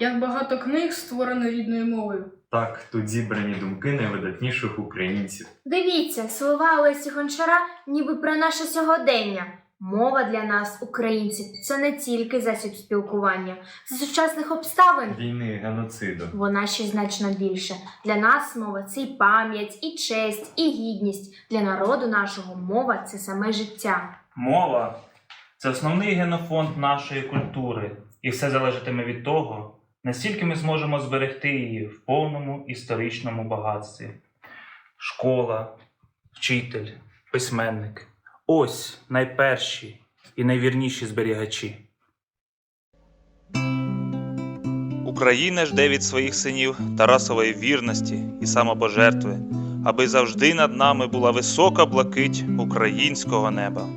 Як багато книг створено рідною мовою. Так, тут зібрані думки найвидатніших українців. Дивіться, слова Олесі Гончара ніби про наше сьогодення. Мова для нас, українців, це не тільки засіб спілкування. За сучасних обставин Війни, геноциду. вона ще значно більше. Для нас мова це і пам'ять, і честь, і гідність. Для народу нашого мова це саме життя. Мова це основний генофонд нашої культури, і все залежатиме від того, наскільки ми зможемо зберегти її в повному історичному багатстві. Школа, вчитель, письменник ось найперші і найвірніші зберігачі. Україна жде від своїх синів Тарасової вірності і самопожертви, аби завжди над нами була висока блакить українського неба.